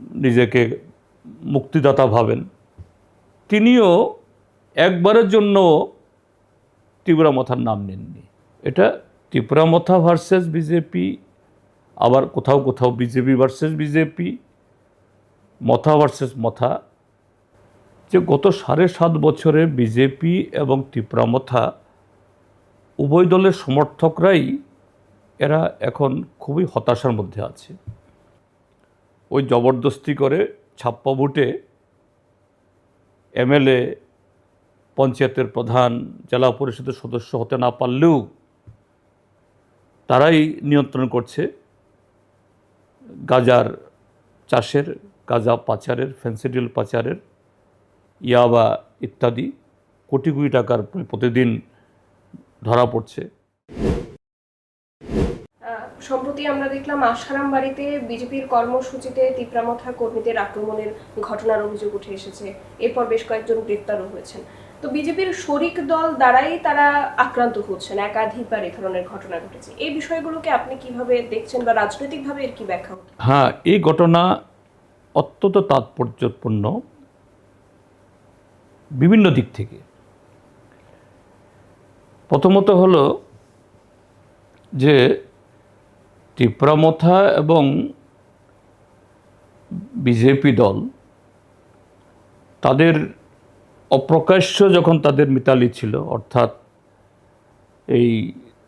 নিজেকে মুক্তিদাতা ভাবেন। তিনিও একবারের জন্য ত্রিপুরামথার নাম নেননি। এটা ত্রিপুরামথা ভার্সেস বিজেপি, আবার কোথাও কোথাও BJP versus BJP, Motha versus Motha. যে গত সাড়ে সাত বছরে বিজেপি এবং ত্রিপুরামথা উভয় দলের সমর্থকরাই এরা এখন খুবই হতাশার মধ্যে আছে। ওই জবরদস্তি করে ছাপ্পা ভোটে এমএলএ, পঞ্চায়েতের প্রধান, জেলা পরিষদের সদস্য হতে না পারলেও তারাই নিয়ন্ত্রণ করছে গাজার চাষের, গাজা পাচারের, ফেন্সিডিল পাচারের, ইয়াবা ইত্যাদি কোটি কোটি টাকার প্রতিদিন ধরা পড়ছে। সম্প্রতি আমরা দেখলাম আশারাম বাড়িতে বিজেপির কর্মসূচিতে তিপ্রামথা কর্মীদের আক্রমণের ঘটনার অভিযোগ উঠে এসেছে। এরপর বেশ কয়েকজন গ্রেপ্তারও হয়েছেন। তো বিজেপির শরিক দল দ্বারাই তারা আক্রান্ত হচ্ছেন, একাধিকবার এ ধরনের ঘটনা ঘটেছে। এই বিষয়গুলোকে আপনি কীভাবে দেখছেন বা রাজনৈতিকভাবে এর কি ব্যাখ্যা হ্যাঁ এই ঘটনা অত্যন্ত তাৎপর্যপূর্ণ বিভিন্ন দিক থেকে। প্রথমত হলো যে ত্রিপুরামথা এবং বিজেপি দল, তাদের অপ্রকাশ্য যখন তাদের মিতালি ছিল, অর্থাৎ এই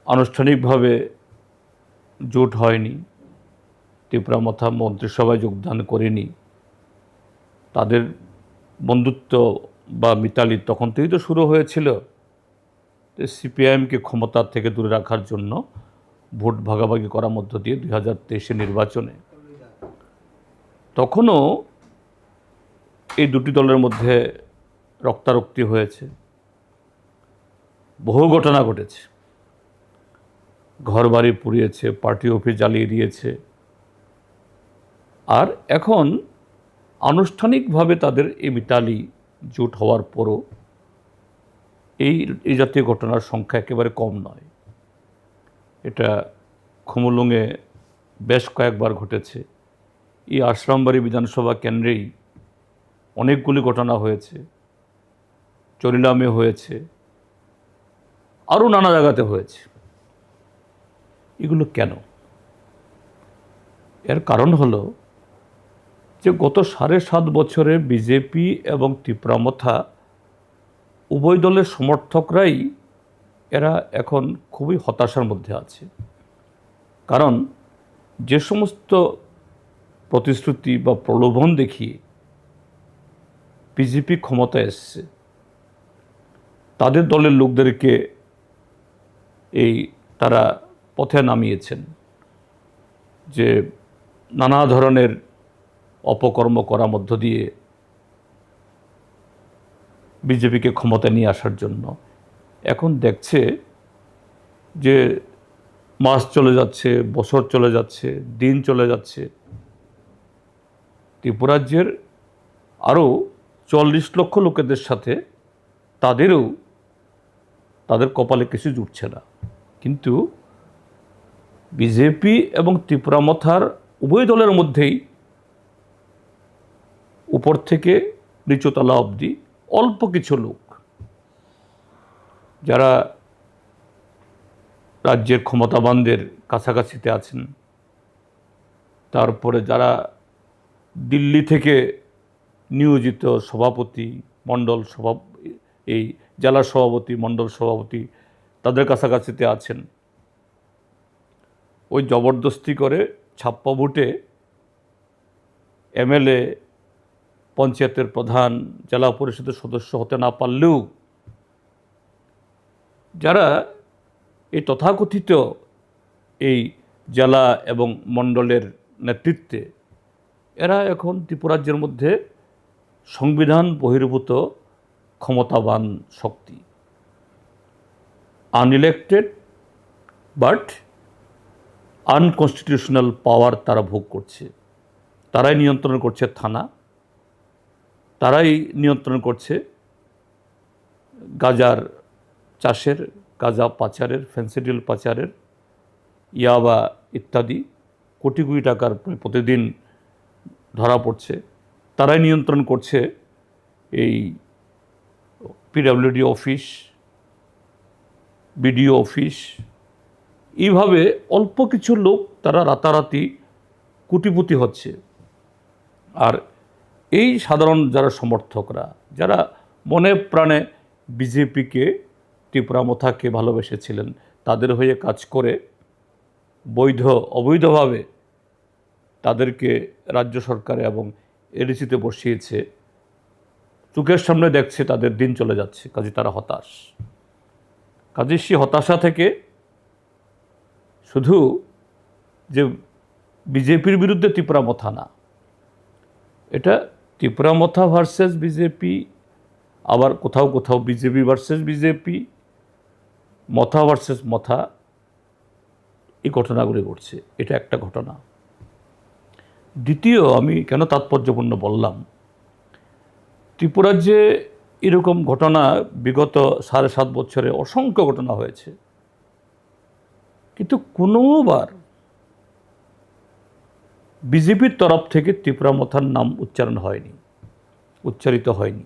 আনুষ্ঠানিকভাবে জোট হয়নি, ত্রিপুরামথা মন্ত্রিসভায় যোগদান করেনি, তাদের বন্ধুত্ব বা মিতালি তখন থেকেই তো শুরু হয়েছিল সিপিআইএমকে ক্ষমতার থেকে দূরে রাখার জন্য ভোট ভাগাভাগি করার মধ্য দিয়ে দুই হাজার তেইশে নির্বাচনে। তখনও এই দুটি দলের মধ্যে রক্তারক্তি হয়েছে। বহু ঘটনা ঘটেছে। ঘরবাড়ি পুড়িয়েছে, পার্টি অফিস জ্বালিয়ে দিয়েছে। আর এখন আনুষ্ঠানিকভাবে তাদের এই মিতালি জোট হওয়ার পরও এই এই জাতীয় ঘটনার সংখ্যা একেবারে কম নয়। এটা খুমুলুঙে বেশ কয়েকবার ঘটেছে। এই আশ্রামবাড়ি বিধানসভা কেন্দ্রেই অনেকগুলি ঘটনা হয়েছে। চরিলামে হয়েছে। আরও নানা জায়গাতে হয়েছে। এগুলো কেন? এর কারণ হলো যে গত সাড়ে সাত বছরে বিজেপি এবং ত্রিপুরামথা উভয় দলের সমর্থকরাই এরা এখন খুবই হতাশার মধ্যে আছে। কারণ যে সমস্ত প্রতিশ্রুতি বা প্রলোভন দেখিয়ে বিজেপি ক্ষমতায় এসছে, তাদের দলের লোকদেরকে এই তারা পথে নামিয়েছেন যে নানা ধরনের অপকর্ম করার মধ্য দিয়ে বিজেপিকে ক্ষমতায় নিয়ে আসার জন্য। এখন দেখছে যে মাস চলে যাচ্ছে, বছর চলে যাচ্ছে, দিন চলে যাচ্ছে। ত্রিপুরাজ্যের আরও চল্লিশ লক্ষ লোকেদের সাথে তাদেরও তাদের কপালে কিছু জুটছে না। কিন্তু বিজেপি এবং ত্রিপুরামথার উভয় দলের মধ্যেই উপর থেকে নিচুতলা অবধি অল্প কিছু লোক যারা রাজ্যের ক্ষমতাবানদের কাছাকাছিতে আছেন, তারপরে যারা দিল্লি থেকে নিয়োজিত সভাপতি, মণ্ডল সভা, এই জেলা সভাপতি, মণ্ডল সভাপতি তাদের কাছাকাছিতে আছেন, ওই জবরদস্তি করে ছাপ্পা ভোটে এমএলএ, পঞ্চায়েতের প্রধান, জেলা পরিষদের সদস্য হতে না পারলেও যারা এই তথাকথিত এই জেলা এবং মণ্ডলের নেতৃত্বে, এরা এখন ত্রিপুরাজ্যের মধ্যে সংবিধান বহির্ভূত ক্ষমতাবান শক্তি। আনইলেক্টেড বাট আনকনস্টিটিউশনাল পাওয়ার তারা ভোগ করছে। তারাই নিয়ন্ত্রণ করছে থানা। তারাই নিয়ন্ত্রণ করছে গাজার চাষের গাজা পাচারের, ফেন্সিডিল পাচারের, ইয়াবা ইত্যাদি কোটি কোটি টাকার প্রতিদিন ধরা পড়ছে। তারাই নিয়ন্ত্রণ করছে এই পিডাব্লিউডি অফিস, বিডিও অফিস। এইভাবে অল্প কিছু লোক তারা রাতারাতি কুটিপুতি হচ্ছে। আর এই সাধারণ যারা সমর্থকরা, যারা মনে প্রাণে বিজেপিকে ত্রিপুরা মথাকে ভালোবেসেছিলেন। তাদের হয়ে কাজ করে বৈধ, অবৈধভাবে তাদেরকে রাজ্য সরকারে এবং এডিসিতে বসিয়েছে। চোখের সামনে দেখছে তাদের দিন চলে যাচ্ছে, কাজে তারা হতাশ। কাজে সেই হতাশা থেকে শুধু যে বিজেপির বিরুদ্ধে ত্রিপুরা মথা না, এটা ত্রিপুরা মথা ভার্সেস বিজেপি, আবার কোথাও কোথাও BJP versus BJP Motha versus Motha এই ঘটনাগুলি ঘটছে। এটা একটা ঘটনা। দ্বিতীয়, আমি কেন তাৎপর্যপূর্ণ বললাম ত্রিপুরার যে এরকম ঘটনা বিগত সাড়ে সাত বছরে অসংখ্য ঘটনা হয়েছে। কিন্তু কোনোবার বিজেপির তরফ থেকে ত্রিপুরা মথার নাম উচ্চারণ হয়নি, উচ্চারিত হয়নি।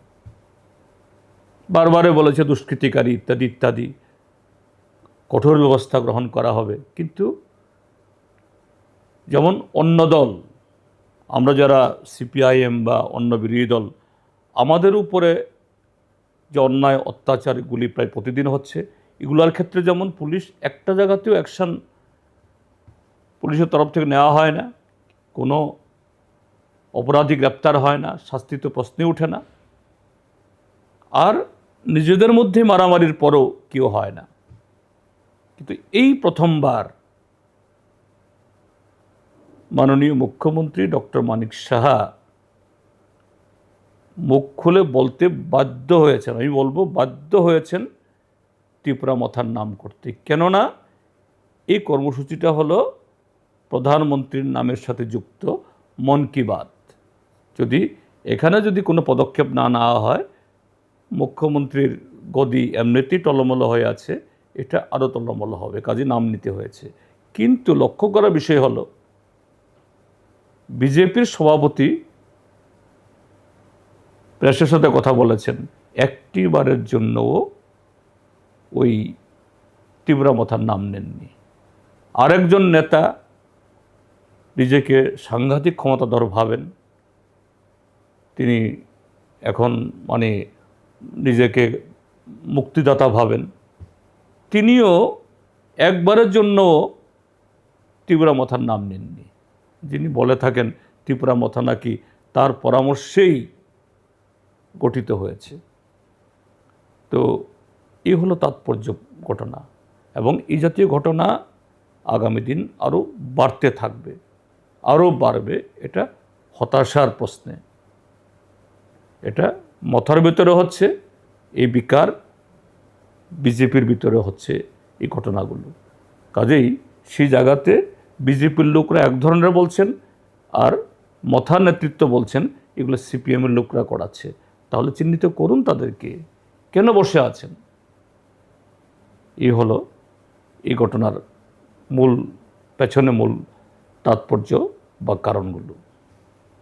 বারবারে বলেছে দুষ্কৃতিকারী ইত্যাদি ইত্যাদি। কঠোর ব্যবস্থা গ্রহণ করা হবে। কিন্তু যেমন অন্য দল, আমরা যারা সিপিআইএম বা অন্য বিরোধী দল, আমাদের উপরে যে অন্যায় অত্যাচারগুলি প্রায় প্রতিদিন হচ্ছে, এগুলোর ক্ষেত্রে যেমন পুলিশ একটা জায়গাতেও অ্যাকশান পুলিশের তরফ থেকে নেওয়া হয় না, কোনো অপরাধী গ্রেপ্তার হয় না শাস্তি তো প্রশ্নে ওঠে না। আর নিজেদের মধ্যে মারামারির পরও কেউ হয় না। কিন্তু এই প্রথমবার মাননীয় মুখ্যমন্ত্রী ডক্টর মানিক সাহা মুখ খুলে বলতে বাধ্য হয়েছেন। আমি বলব বাধ্য হয়েছেন ত্রিপুরা মথার নাম করতে। কেননা এই কর্মসূচিটা হলো প্রধানমন্ত্রীর নামের সাথে যুক্ত মন কি বাত। যদি এখানে যদি কোনো পদক্ষেপ না নেওয়া হয়, মুখ্যমন্ত্রীর গদি এমনিতেই টলমল হয়ে আছে। এটা আরও টলমল হবে, কাজে নাম নিতে হয়েছে। কিন্তু লক্ষ্য করা বিষয় হলো, বিজেপির সভাপতি প্রেসের সাথে কথা বলেছেন একটি বারের জন্যও ওই ত্রিপুরা মথার নাম নেননি। আরেকজন নেতা নিজেকে সাংঘাতিক ক্ষমতাধর ভাবেন, তিনি এখন মানে নিজেকে মুক্তিদাতা ভাবেন। তিনিও একবারের জন্য ত্রিপুরা মথার নাম নেননি। যিনি বলে থাকেন ত্রিপুরা মথা নাকি তার পরামর্শেই গঠিত হয়েছে। তো এই হলো তাৎপর্য ঘটনা এবং এই জাতীয় ঘটনা আগামী দিন আরও বাড়তে থাকবে, আরও বাড়বে এটা হতাশার প্রশ্নে। এটা মথার ভিতরে হচ্ছে, এই বিকার বিজেপির ভিতরে হচ্ছে এই ঘটনাগুলো। কাজেই সেই জায়গাতে বিজেপির লোকরা এক ধরনের বলছেন আর মথার নেতৃত্ব বলছেন, এগুলো সিপিএমের লোকরা করাচ্ছে। তাহলে চিহ্নিত করুন তাদেরকে। কেন বসে আছেন? এই হলো এই ঘটনার মূল, পেছনে মূল তাৎপর্য বা কারণগুলো।